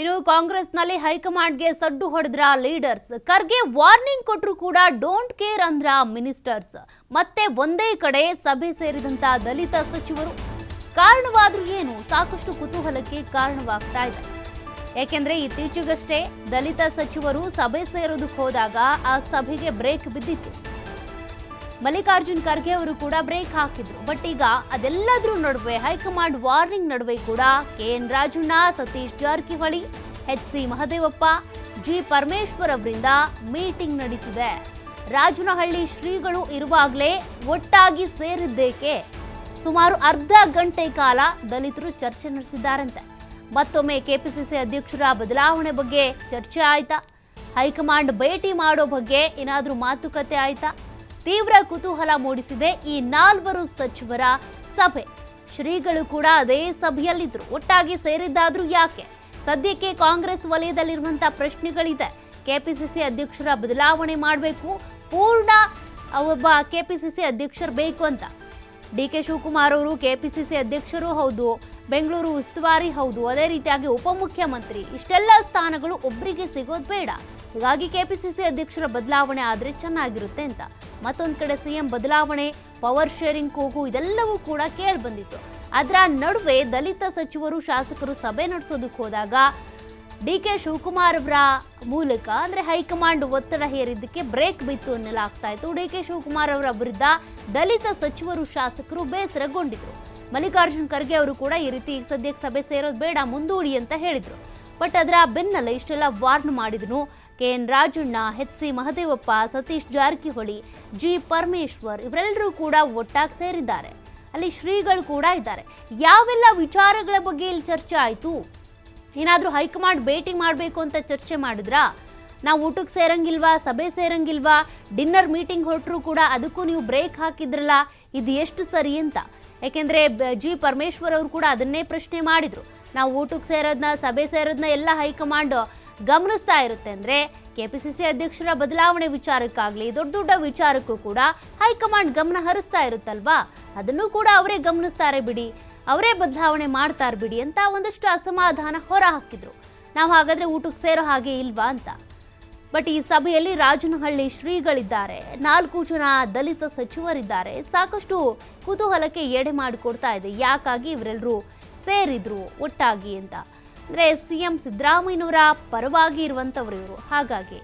ಇನ್ನು ಕಾಂಗ್ರೆಸ್ನಲ್ಲಿ ಹೈಕಮಾಂಡ್ಗೆ ಸಡ್ಡು ಹೊಡೆದ್ರ ಲೀಡರ್ಸ್. ಖರ್ಗೆ ವಾರ್ನಿಂಗ್ ಕೊಟ್ಟರು ಕೂಡ ಡೋಂಟ್ ಕೇರ್ ಅಂದ್ರ ಮಿನಿಸ್ಟರ್ಸ್. ಮತ್ತೆ ಒಂದೇ ಕಡೆ ಸಭೆ ಸೇರಿದಂತ ದಲಿತ ಸಚಿವರು. ಕಾರಣವಾದ್ರೂ ಏನು? ಸಾಕಷ್ಟು ಕುತೂಹಲಕ್ಕೆ ಕಾರಣವಾಗ್ತಾ ಇದೆ. ಯಾಕೆಂದ್ರೆ ಇತ್ತೀಚೆಗಷ್ಟೇ ದಲಿತ ಸಚಿವರು ಸಭೆ ಸೇರೋದಕ್ಕೆ ಹೋದಾಗ ಆ ಸಭೆಗೆ ಬ್ರೇಕ್ ಬಿದ್ದಿತ್ತು. ಮಲ್ಲಿಕಾರ್ಜುನ್ ಖರ್ಗೆ ಅವರು ಕೂಡ ಬ್ರೇಕ್ ಹಾಕಿದ್ರು. ಬಟ್ ಈಗ ಅದೆಲ್ಲದ್ರ ನಡುವೆ ಹೈಕಮಾಂಡ್ ವಾರ್ನಿಂಗ್ ನಡುವೆ ಕೂಡ K N Rajanna, Satish Jarkiholi, H C Mahadevappa, G Parameshwar ಅವರಿಂದ ಮೀಟಿಂಗ್ ನಡೀತಿದೆ. ರಾಜನಹಳ್ಳಿ ಶ್ರೀಗಳು ಇರುವಾಗಲೇ ಒಟ್ಟಾಗಿ ಸೇರಿದ್ದೇಕೆ? ಸುಮಾರು ಅರ್ಧ ಗಂಟೆ ಕಾಲ ದಲಿತರು ಚರ್ಚೆ ನಡೆಸಿದ್ದಾರಂತೆ. ಮತ್ತೊಮ್ಮೆ ಕೆಪಿಸಿಸಿ ಅಧ್ಯಕ್ಷರ ಬದಲಾವಣೆ ಬಗ್ಗೆ ಚರ್ಚೆ ಆಯ್ತಾ? ಹೈಕಮಾಂಡ್ ಭೇಟಿ ಮಾಡೋ ಬಗ್ಗೆ ಏನಾದರೂ ಮಾತುಕತೆ ಆಯ್ತಾ? ತೀವ್ರ ಕುತೂಹಲ ಮೂಡಿಸಿದೆ ಈ ನಾಲ್ವರು ಸಚಿವರ ಸಭೆ. ಶ್ರೀಗಳು ಕೂಡ ಅದೇ ಸಭೆಯಲ್ಲಿದ್ದರು ಒಟ್ಟಾಗಿ ಸೇರಿದ್ದಾದ್ರೂ ಯಾಕೆ? ಸದ್ಯಕ್ಕೆ ಕಾಂಗ್ರೆಸ್ ವಲಯದಲ್ಲಿರುವಂತಹ ಪ್ರಶ್ನೆಗಳಿದೆ. ಕೆಪಿಸಿಸಿ ಅಧ್ಯಕ್ಷರ ಬದಲಾವಣೆ ಮಾಡಬೇಕು. ಪೂರ್ಣ ಒಬ್ಬ ಕೆಪಿಸಿಸಿ ಅಧ್ಯಕ್ಷರು ಬೇಕು ಅಂತ. ಡಿ ಕೆ ಶಿವಕುಮಾರ್ ಅವರು ಕೆಪಿಸಿಸಿ ಅಧ್ಯಕ್ಷರು ಹೌದು. ಬೆಂಗಳೂರು ಉಸ್ತುವಾರಿ ಹೌದು. ಅದೇ ರೀತಿಯಾಗಿ ಉಪಮುಖ್ಯಮಂತ್ರಿ. ಇಷ್ಟೆಲ್ಲ ಸ್ಥಾನಗಳು ಒಬ್ಬರಿಗೆ ಸಿಗೋದು ಬೇಡ. ಹೀಗಾಗಿ ಕೆಪಿಸಿಸಿ ಅಧ್ಯಕ್ಷರ ಬದಲಾವಣೆ ಆದರೆ ಚೆನ್ನಾಗಿರುತ್ತೆ ಅಂತ. ಮತ್ತೊಂದು ಕಡೆ ಸಿಎಂ ಬದಲಾವಣೆ, ಪವರ್ ಶೇರಿಂಗ್, ಕೂಗು ಇದೆಲ್ಲವೂ ಕೂಡ ಕೇಳಿ ಬಂದಿತ್ತು ಅದರ ನಡುವೆ ದಲಿತ ಸಚಿವರು ಶಾಸಕರು ಸಭೆ ನಡೆಸೋದಕ್ಕೆ ಹೋದಾಗ ಡಿ ಕೆ ಶಿವಕುಮಾರ್ ಅವರ ಮೂಲಕ ಅಂದ್ರೆ ಹೈಕಮಾಂಡ್ ಒತ್ತಡ ಹೇರಿದ್ದಕ್ಕೆ ಬ್ರೇಕ್ ಬಿತ್ತು ಎನ್ನಲಾಗ್ತಾ ಇತ್ತು. ಡಿ ಕೆ ಶಿವಕುಮಾರ್ ಅವರ ವಿರುದ್ಧ ದಲಿತ ಸಚಿವರು, ಶಾಸಕರು ಬೇಸರಗೊಂಡಿದ್ರು. ಮಲ್ಲಿಕಾರ್ಜುನ್ ಖರ್ಗೆ ಅವರು ಕೂಡ ಈ ರೀತಿ ಸದ್ಯಕ್ಕೆ ಸಭೆ ಸೇರೋದು ಬೇಡ, ಮುಂದೂಡಿ ಅಂತ ಹೇಳಿದರು. ಬಟ್ ಅದರ ಬೆನ್ನಲ್ಲೇ ಇಷ್ಟೆಲ್ಲ ವಾರ್ನ್ ಮಾಡಿದನು K N Rajanna H C Mahadevappa, Satish Jarkiholi, G Parameshwar ಇವರೆಲ್ಲರೂ ಕೂಡ ಒಟ್ಟಾಗಿ ಸೇರಿದ್ದಾರೆ. ಅಲ್ಲಿ ಶ್ರೀಗಳು ಕೂಡ ಇದ್ದಾರೆ. ಯಾವೆಲ್ಲ ವಿಚಾರಗಳ ಬಗ್ಗೆ ಇಲ್ಲಿ ಚರ್ಚೆ ಆಯಿತು? ಏನಾದರೂ ಹೈಕಮಾಂಡ್ ಭೇಟಿ ಮಾಡಬೇಕು ಅಂತ ಚರ್ಚೆ ಮಾಡಿದ್ರಾ? ನಾವು ಊಟಕ್ಕೆ ಸೇರಂಗಿಲ್ವಾ? ಸಭೆ ಸೇರಂಗಿಲ್ವಾ? ಡಿನ್ನರ್ ಮೀಟಿಂಗ್ ಹೊರಟರೂ ಕೂಡ ಅದಕ್ಕೂ ನೀವು ಬ್ರೇಕ್ ಹಾಕಿದ್ರಲ್ಲ, ಇದು ಎಷ್ಟು ಸರಿ ಅಂತ. ಯಾಕೆಂದರೆ ಜಿ ಪರಮೇಶ್ವರ್ ಅವರು ಕೂಡ ಅದನ್ನೇ ಪ್ರಶ್ನೆ ಮಾಡಿದರು. ನಾವು ಊಟಕ್ಕೆ ಸೇರೋದನ್ನ ಸಭೆ ಸೇರೋದನ್ನ ಎಲ್ಲ ಹೈಕಮಾಂಡ್ ಗಮನಿಸ್ತಾ ಇರುತ್ತೆ ಅಂದರೆ ಕೆ ಪಿ ಸಿ ಸಿ ಅಧ್ಯಕ್ಷರ ಬದಲಾವಣೆ ವಿಚಾರಕ್ಕಾಗಲಿ, ದೊಡ್ಡ ದೊಡ್ಡ ವಿಚಾರಕ್ಕೂ ಕೂಡ ಹೈಕಮಾಂಡ್ ಗಮನ ಹರಿಸ್ತಾ ಇರುತ್ತಲ್ವಾ? ಅದನ್ನು ಕೂಡ ಅವರೇ ಗಮನಿಸ್ತಾರೆ ಬಿಡಿ. ಅವರೇ ಬದಲಾವಣೆ ಮಾಡ್ತಾರೆ ಬಿಡಿ ಅಂತ ಒಂದಷ್ಟು ಅಸಮಾಧಾನ ಹೊರ ಹಾಕಿದ್ರು ನಾವು ಹಾಗಾದ್ರೆ ಊಟಕ್ಕೆ ಸೇರೋ ಹಾಗೆ ಇಲ್ವಾ ಅಂತ. ಬಟ್ ಈ ಸಭೆಯಲ್ಲಿ ರಾಜನಹಳ್ಳಿ ಶ್ರೀಗಳಿದ್ದಾರೆ. ನಾಲ್ಕು ಜನ ದಲಿತ ಸಚಿವರಿದ್ದಾರೆ. ಸಾಕಷ್ಟು ಕುತೂಹಲಕ್ಕೆ ಎಡೆ ಮಾಡಿಕೊಡ್ತಾ ಇದೆ. ಯಾಕಾಗಿ ಇವರೆಲ್ಲರೂ ಸೇರಿದ್ರು ಒಟ್ಟಾಗಿ ಅಂತ. ಅಂದ್ರೆ ಸಿ ಎಂ ಸಿದ್ದರಾಮಯ್ಯನವರ ಪರವಾಗಿ ಇರುವಂಥವ್ರು ಇವರು. ಹಾಗಾಗಿ